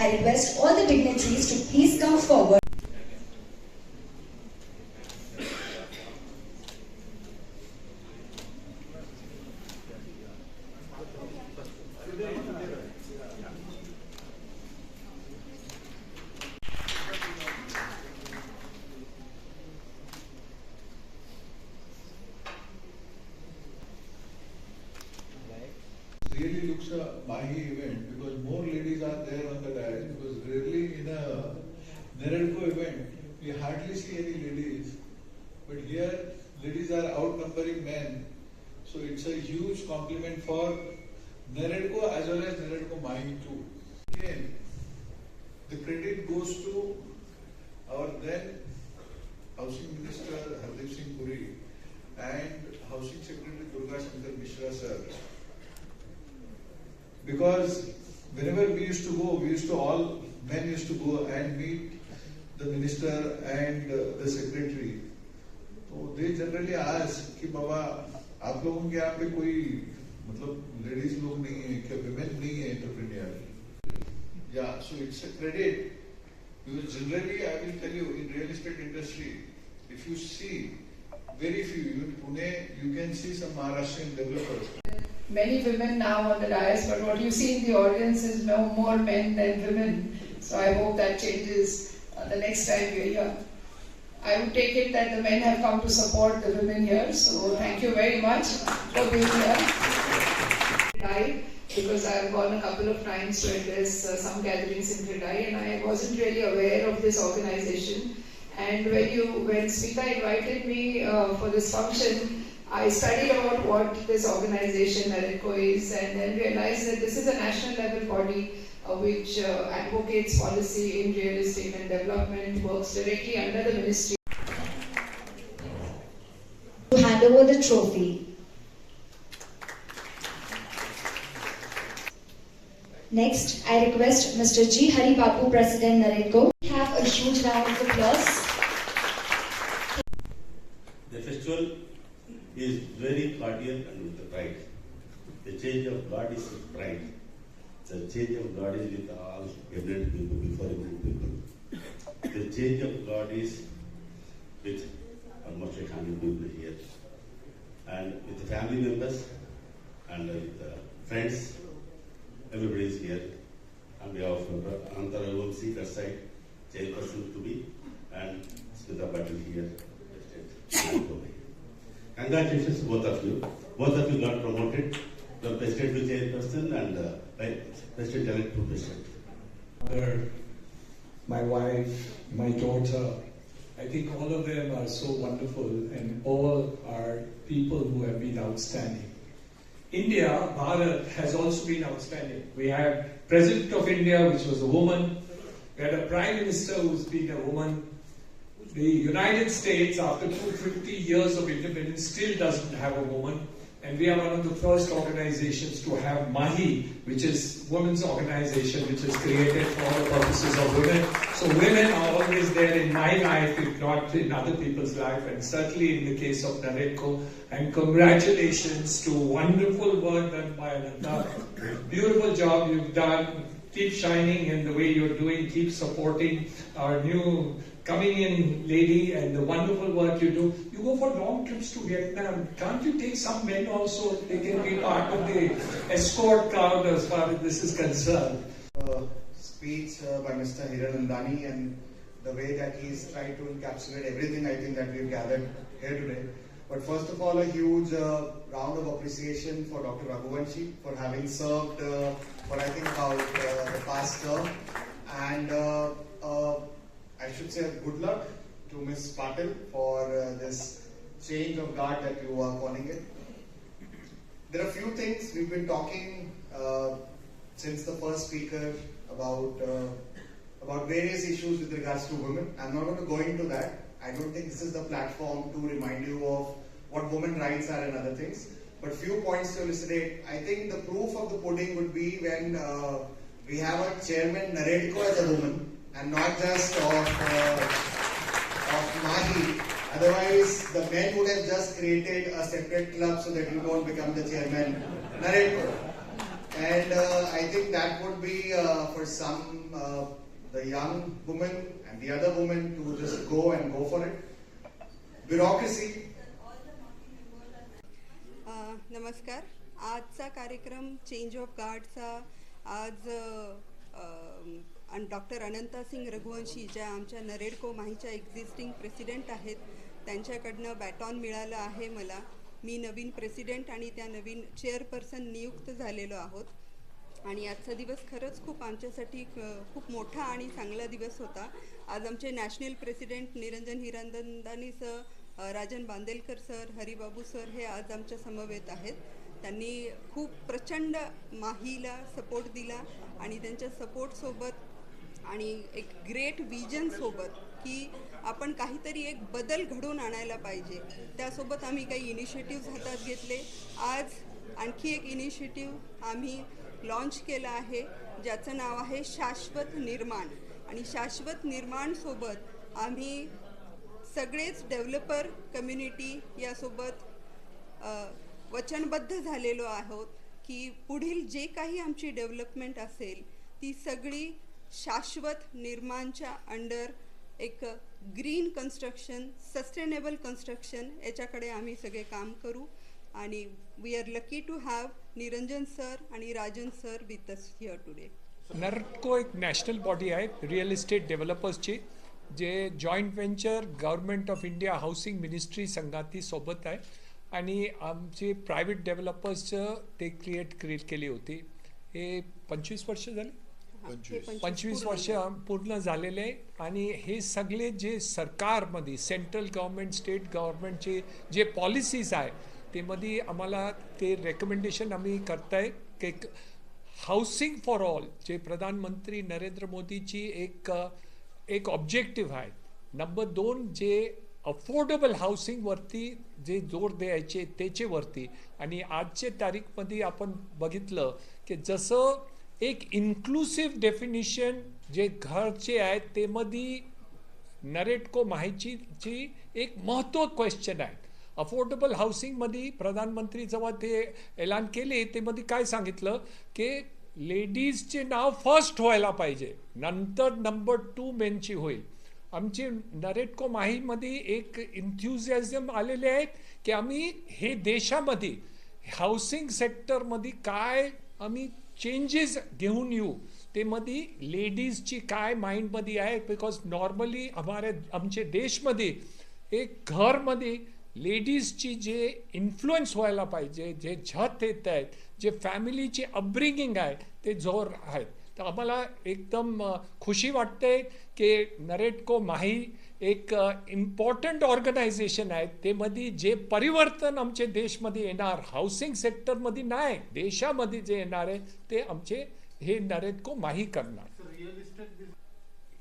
I request all the dignitaries to please come forward. Really looks a Mahi event because more ladies are there on the dais because rarely in a Neradko event we hardly see any ladies. But here ladies are outnumbering men. So it's a huge compliment for Neradko as well as Neradko Mahi too. Again, the credit goes to our then Housing Minister Hardeep Singh Puri and Housing Secretary Durga Shankar Mishra sir. Because whenever we used to go, we used to all men used to go and meet the minister and uh, the secretary. So they generally ask कि बाबा आप लोगों के यहाँ पे कोई मतलब ladies लोग नहीं है क्या विमेन नहीं है entrepreneur Yeah, so it's a credit because generally I will tell you in real estate industry, if you see very few, even Pune, you can see some Maharashtrian developers. Many women now on the dais, but what you see in the audience is no more men than women. So I hope that changes uh, the next time you're here. I would take it that the men have come to support the women here, so thank you very much for being here. Because I've gone a couple of times to address uh, some gatherings in Kredai and I wasn't really aware of this organization. And when you, when Smita invited me uh, for this function, I studied about what this organization Nareco is and then realized that this is a national level body uh, which uh, advocates policy in real estate and development, works directly under the ministry. To hand over the trophy. Next, I request Mr. G. Hari Babu, President Naredko, have a huge round of applause. The festival is very cordial and with the pride. The change of God is with pride. The change of God is with all eminent people, before eminent people. The change of God is with almost like hundred people here. And with the family members and with the friends, everybody is here. On behalf of Anantara Vamsi, that side, chairperson to be, and Smita Patil here. Congratulations, both of you. Both of you got promoted from president to chairperson and uh, right, president elect to president. mother, my wife, my daughter. I think all of them are so wonderful and all are people who have been outstanding. India, Bharat, has also been outstanding. We had President of India, which was a woman. We had a Prime Minister who's been a woman. The United States, after 250 years of independence, still doesn't have a woman. And we are one of the first organizations to have MAHI, which is women's organization, which is created for the purposes of women. So women are always there in my life, if not in other people's life, and certainly in the case of Naredko. And congratulations to wonderful work done by Ananda. Beautiful job you've done. Keep shining in the way you're doing. Keep supporting our new coming in lady and the wonderful work you do. You go for long trips to Vietnam. Can't you take some men also? They can be part of the escort crowd as far as this is concerned. uh, speech uh, by Mr. Hiranandani and the way that he's tried to encapsulate everything I think that we've gathered here today. But first of all, a huge uh, round of appreciation for Dr. Raghuvanshi for having served uh, for I think about uh, the past term. And uh, uh, I should say good luck to Ms. Patel for uh, this change of guard that you are calling it. There are a few things we've been talking uh, since the first speaker about uh, about various issues with regards to women. I'm not going to go into that. I don't think this is the platform to remind you of what women rights are and other things. But few points to elucidate. I think the proof of the pudding would be when uh, we have a chairman Naredko as a woman and not just of uh, of Mahi. Otherwise, the men would have just created a separate club so that you don't become the chairman. Naredko. And uh, I think that would be uh, for some, uh, the young woman and the other women to just go and go for it. Bureaucracy, अ, नमस्कार आजचा कार्यक्रम change of गार्डचा आज आणि doctor अनंता सिंग रघुवंशी ज्या आमच्या NAREDCO माहीच्या existing president आहेत त्यांच्याकडनं बॅटॉन मिळालं आहे मला. मी नवीन प्रेसिडेंट आणि त्या नवीन चेअरपर्सन नियुक्त झालेलो आहोत. आणि आजचा दिवस खरंच खूप आमच्यासाठी क- खूप मोठा आणि चांगला दिवस होता. आज आमचे national president Niranjan Hiranandani sir Rajan Bandelkar sir Haribabu sir हे आज आमच्या समवेत आहेत. त्यांनी खूप प्रचंड माहीला सपोर्ट दिला आणि त्यांच्या सपोर्टसोबत आणि एक ग्रेट विजनसोबत की आपण काहीतरी एक बदल घडवून आणायला पाहिजे. त्यासोबत आम्ही काही इनिशिएटिव्ज हातात घेतले. आज आणखी एक इनिशिएटिव्ह आम्ही लॉन्च केलं आहे ज्याचं नाव आहे शाश्वत निर्माण. आणि शाश्वत निर्माणसोबत आम्ही सगळेच डेव्हलपर कम्युनिटी यासोबत वचनबद्ध झालेलो आहोत की पुढील जे काही आमची डेव्हलपमेंट असेल ती सगळी शाश्वत निर्माणच्या अंडर एक ग्रीन कन्स्ट्रक्शन सस्टेनेबल कन्स्ट्रक्शन याच्याकडे आम्ही सगळे काम करू. आणि we are lucky to have Niranjan sir आणि Rajan sir with us here today NAREDCO एक नॅशनल बॉडी आहे रिअल इस्टेट डेव्हलपर्सची जे joint venture government of India housing ministry संघाती सोबत आहे. आणि आमचे प्रायव्हेट डेव्हलपर्सचं ते क्रिएट क्रिएट केली होती. हे पंचवीस वर्ष झाली? पंचवीस. वर्ष पूर्ण झालेले आहे आणि हे सगळे जे सरकारमध्ये सेंट्रल गव्हर्नमेंट स्टेट गव्हर्नमेंटचे जे पॉलिसीज आहे ते मध्ये आम्हाला ते रेकमेंडेशन आम्ही करताय की हाऊसिंग फॉर ऑल जे प्रधानमंत्री नरेंद्र मोदीची एक एक ऑब्जेक्टिव्ह आहे. नंबर दोन जे अफोर्डेबल हाऊसिंगवरती जे जोर द्यायचे त्याचे वरती आणि आजच्या तारीखमध्ये आपण बघितलं की जसं एक इन्क्लुसिव्ह डेफिनिशन जे घरचे आहेत ते मध्ये नरेटको माहितीची एक महत्त्व क्वेश्चन आहे. अफोर्डेबल हाऊसिंगमध्ये प्रधानमंत्री जेव्हा ते ऐलान केले ते मध्ये काय सांगितलं? की लेडीजचे नाव फर्स्ट व्हायला पाहिजे नंतर नंबर टू मेनची होईल. आमची नरेटको माहीमध्ये एक इन्थ्युझियाझम आलेले आहेत की आम्ही हे देशामध्ये हाऊसिंग सेक्टरमध्ये काय आम्ही चेंजेस घेऊन येऊ. ते मध्ये लेडीजची काय माइंडमध्ये आहे? बिकॉज नॉर्मली हमारे आमचे देशमध्ये एक घरमध्ये लेडीजची जे इन्फ्लुएन्स व्हायला पाहिजे जे झत येत आहेत जे फॅमिलीची अपब्रिंगिंग आहे ते जोर आहेत. तर आम्हाला एकदम खुशी वाटते की नरेटको माही एक इम्पॉर्टंट ऑर्गनायझेशन आहे. ते मध्ये जे परिवर्तन आमचे देशमध्ये येणार हाऊसिंग सेक्टरमध्ये नाही देशामध्ये जे येणार आहे ते आमचे हे नरेटको माही करणार.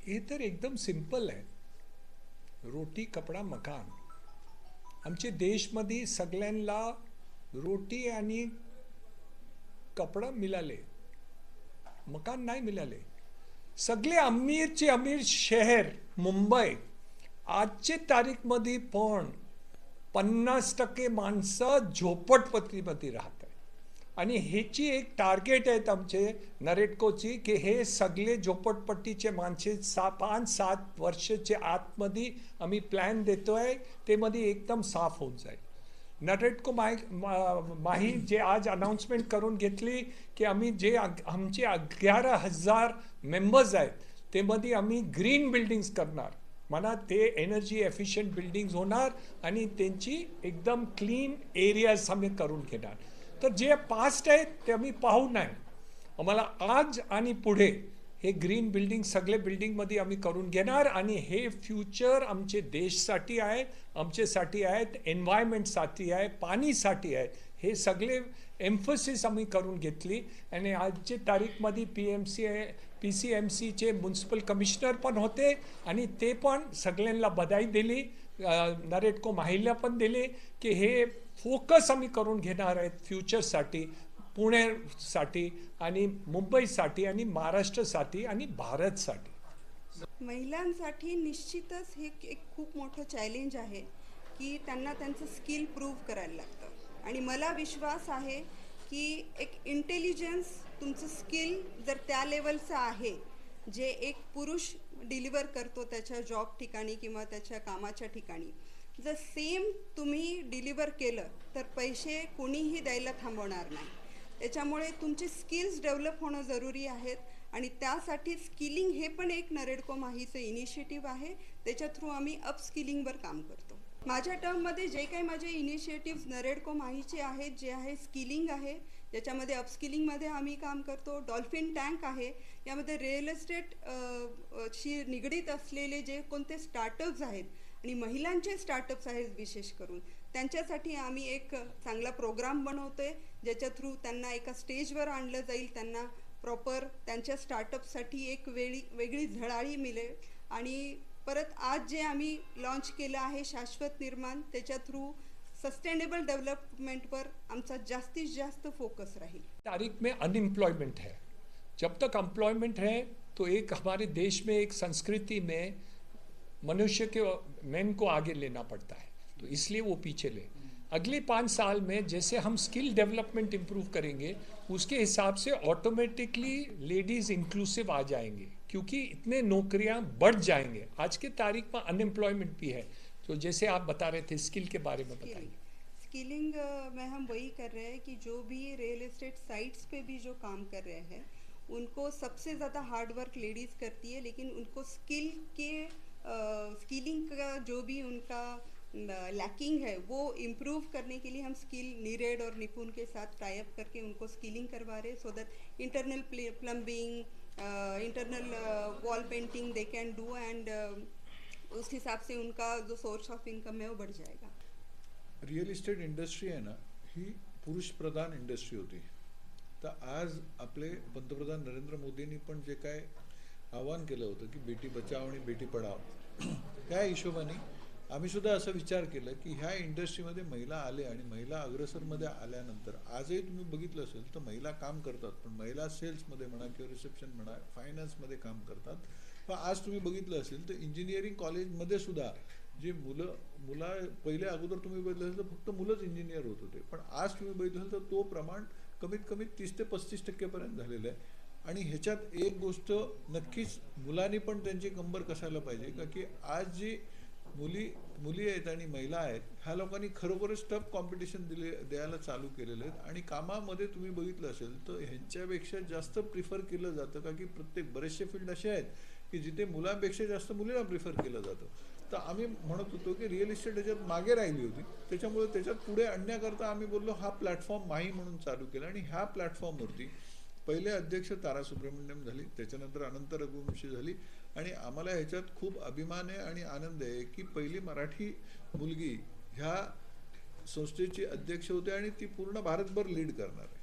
हे तर एकदम सिंपल आहे. रोटी कपडा मकान. आमच्या देशमध्ये सगळ्यांना रोटी आणि कपडा मिळाले. मकान नाही मिळाले. सगळे अमीरचे अमीर शहर मुंबई. आजच्या तारीखमध्ये पण पन्नास टक्के माणसं झोपडपट्टीमध्ये राहत आहे आणि ह्याची एक टार्गेट आहेत आमचे नरेटकोची की हे सगळे झोपडपट्टीचे माणसे सा पाच सात वर्षाचे आतमध्ये आम्ही प्लॅन देतो आहे ते मध्ये एकदम साफ होऊन जाईल. नरेटको माय माही जे आज अनाऊन्समेंट करून घेतली की आम्ही जे अग- आमचे अकरा हजार मेंबर्स आहेत ते मध्ये आम्ही ग्रीन बिल्डिंग्स करणार. मला ते एनर्जी एफिशियंट बिल्डिंग्स होणार आणि त्यांची एकदम क्लीन एरियाज आम्ही करून घेणार. तर जे पास्ट आहेत ते आम्ही पाहू नाही. आम्हाला आज आणि पुढे हे ग्रीन बिल्डिंग सगळे बिल्डिंगमध्ये आम्ही करून घेणार आणि हे फ्युचर आमचे देशसाठी आहेत आमच्यासाठी आहेत एन्व्हायरमेंटसाठी आहे पाणीसाठी आहेत. हे सगळे एम्फोसिस आम्ही करून घेतली. आणि आजची तारीखमध्ये P M C P C M सीचे म्युन्सिपल कमिशनर पण होते आणि ते पण सगळ्यांना बधाई दिली. नरेटको माहिल्या पण दिली की हे फोकस आम्ही करून घेणार आहेत फ्युचरसाठी पुण्यासाठी आणि मुंबईसाठी आणि महाराष्ट्रासाठी आणि भारतसाठी. महिलांसाठी निश्चितच हे एक खूप मोठं चॅलेंज आहे की त्यांना त्यांचं स्किल प्रूव्ह करायला लागतं. आणि मला विश्वास आहे की एक इंटेलिजन्स तुमचं स्किल जर त्या लेवलचं आहे जे एक पुरुष डिलिव्हर करतो त्याच्या जॉब ठिकाणी किंवा त्याच्या कामाच्या ठिकाणी. जर सेम तुम्ही डिलिव्हर केलं तर पैसे कोणीही द्यायला थांबवणार नाही. त्याच्यामुळे तुमचे स्किल्स डेव्हलप होणं जरुरी आहेत आणि त्यासाठी स्किलिंग हे पण एक नरेडको माहीचं इनिशिएटिव्ह आहे. त्याच्या थ्रू आम्ही अपस्किलिंगवर काम करतो. माझ्या टर्ममध्ये जे काही माझे इनिशिएटिव्ह नरेडको माहीचे आहेत जे आहे स्किलिंग आहे ज्याच्यामध्ये अपस्किलिंगमध्ये आम्ही काम करतो. डॉल्फिन टँक आहे. यामध्ये रिअल इस्टेट शी निगडीत असलेले जे कोणते स्टार्टअप्स आहेत आणि महिलांचे स्टार्टअप्स आहेत विशेष करून त्यांच्यासाठी आम्ही एक चांगला प्रोग्राम बनवतो आहे ज्याच्या थ्रू त्यांना एका स्टेजवर आणलं जाईल त्यांना प्रॉपर त्यांच्या स्टार्टअपसाठी एक वेळी वेगळी झळाळी मिळेल. आणि परत आज जे आम्ही लॉन्च केलं आहे शाश्वत निर्माण त्याच्या थ्रू सस्टेनेबल डेव्हलपमेंटवर आमचा जास्तीत जास्त फोकस राहील. तारीख में अनएम्प्लॉयमेंट है। जब तक एम्प्लॉयमेंट है तो एक हमारे देश में एक संस्कृति में मनुष्य के मैन को आगे लेना पड़ता है। तो इसलिए वो पीछे ले। अगले पाँच साल में जैसे हम स्किल डेवलपमेंट इम्प्रूव करेंगे उसके हिसाब से ऑटोमेटिकली लेडीज़ इंक्लूसिव आ जाएँगे क्योंकि इतने नौकरियाँ बढ़ जाएँगे। आज के तारीख में अनएम्प्लॉयमेंट भी है। तो जैसे आप बता रहे थे स्किल के बारे में बताइए। स्किलिंग में हम वही कर रहे हैं कि जो भी रियल एस्टेट साइट्स पे भी जो काम कर रहे हैं उनको सबसे ज़्यादा हार्ड वर्क लेडीज़ करती है लेकिन उनको स्किल के स्किलिंग का जो भी उनका लैकिंग है वो इम्प्रूव करने के लिए हम स्किल नीरेड और निपुण के साथ टाइप अप करके उनको स्किलिंग करवा रहे so that internal plumbing internal wall painting they can do and उस हिसाब से उनका जो सोर्स ऑफ इनकम है वो बढ़ जाएगा। रिअल इस्टेट इंडस्ट्री आहे ना ही पुरुष प्रधान इंडस्ट्री होती तर आज आपले पंतप्रधान नरेंद्र मोदींनी पण जे काय आवाहन केलं होतं की बेटी बचाव आणि बेटी पढाव त्या हिशोबाने आम्ही सुद्धा असा विचार केला की ह्या इंडस्ट्रीमध्ये महिला आले आणि महिला अग्रसरमध्ये आल्यानंतर आजही तुम्ही बघितलं असेल तर महिला काम करतात पण महिला सेल्समध्ये म्हणा किंवा रिसेप्शन म्हणा फायनान्समध्ये काम करतात. पण आज तुम्ही बघितलं असेल तर इंजिनिअरिंग कॉलेजमध्ये सुद्धा जे मुलं मुला पहिले अगोदर तुम्ही बघितलं असेल तर फक्त मुलंच इंजिनियर होत होते. पण आज तुम्ही बघितलं असेल तर तो प्रमाण कमीत कमी तीस ते पस्तीस टक्केपर्यंत झालेलं आहे. आणि ह्याच्यात एक गोष्ट नक्कीच मुलांनी पण त्यांची कंबर कसायला पाहिजे का की आज जी मुली मुली आहेत आणि महिला आहेत ह्या लोकांनी खरोखरच टफ कॉम्पिटिशन दिले द्यायला चालू केलेले आहेत. आणि कामामध्ये तुम्ही बघितलं असेल तर ह्यांच्यापेक्षा जास्त प्रिफर केलं जातं का की प्रत्येक बरेचसे फील्ड असे आहेत की जिथे मुलांपेक्षा जास्त मुलींना प्रिफर केलं जातं. तर आम्ही म्हणत होतो की रिअल इस्टेट याच्यात मागे राहिली होती. त्याच्यामुळे त्याच्यात पुढे आणण्याकरता आम्ही बोललो हा प्लॅटफॉर्म माही म्हणून चालू केला. आणि ह्या प्लॅटफॉर्मवरती पहिले अध्यक्ष तारा सुब्रमण्यम झाली त्याच्यानंतर अनंत रघुवंशी झाली आणि आम्हाला ह्याच्यात खूप अभिमान आहे आणि आनंद आहे की पहिली मराठी मुलगी ह्या संस्थेची अध्यक्ष होते आणि ती पूर्ण भारतभर लीड करणार आहे.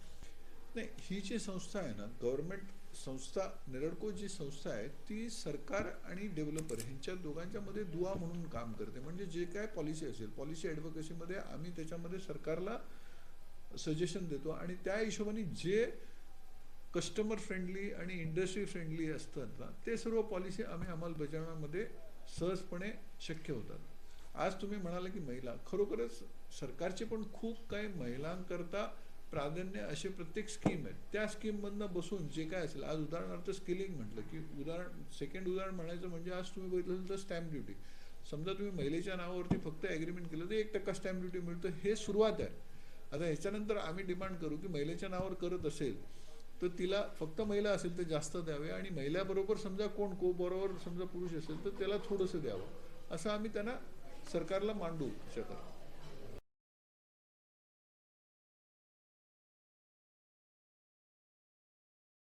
नाही ही जी संस्था आहे ना गव्हर्नमेंट संस्था निरडको जी संस्था आहे ती सरकार आणि डेव्हलपर ह्यांच्या दोघांच्यामध्ये दुवा म्हणून काम करते. म्हणजे जे काय पॉलिसी असेल पॉलिसी ॲडव्होकेसीमध्ये आम्ही त्याच्यामध्ये सरकारला सजेशन देतो आणि त्या हिशोबाने जे कस्टमर फ्रेंडली आणि इंडस्ट्री फ्रेंडली असतात ना ते सर्व पॉलिसी आम्ही अंमलबजावण्यामध्ये सहजपणे शक्य होतात. आज तुम्ही म्हणाला की महिला खरोखरच सरकारचे पण खूप काही महिलांकरता प्राधान्य असे प्रत्येक स्कीम आहेत. त्या स्कीममधनं बसून जे काय असेल आज उदाहरणार्थ स्किलिंग म्हटलं की उदाहरण सेकंड उदाहरण म्हणायचं म्हणजे आज तुम्ही बघितलं तर स्टॅम्प ड्युटी समजा तुम्ही महिलेच्या नावावरती फक्त ॲग्रीमेंट केलं तर एक टक्का स्टॅम्प ड्युटी मिळतं हे सुरुवात आहे. आता ह्याच्यानंतर आम्ही डिमांड करू की महिलेच्या नावावर करत असेल तर तिला फक्त महिला असेल तर जास्त द्यावे आणि महिलाबरोबर समजा कोण को बरोबर समजा पुरुष असेल तर त्याला थोडंसं द्यावं. असं आम्ही त्यांना सरकारला मांडू शकत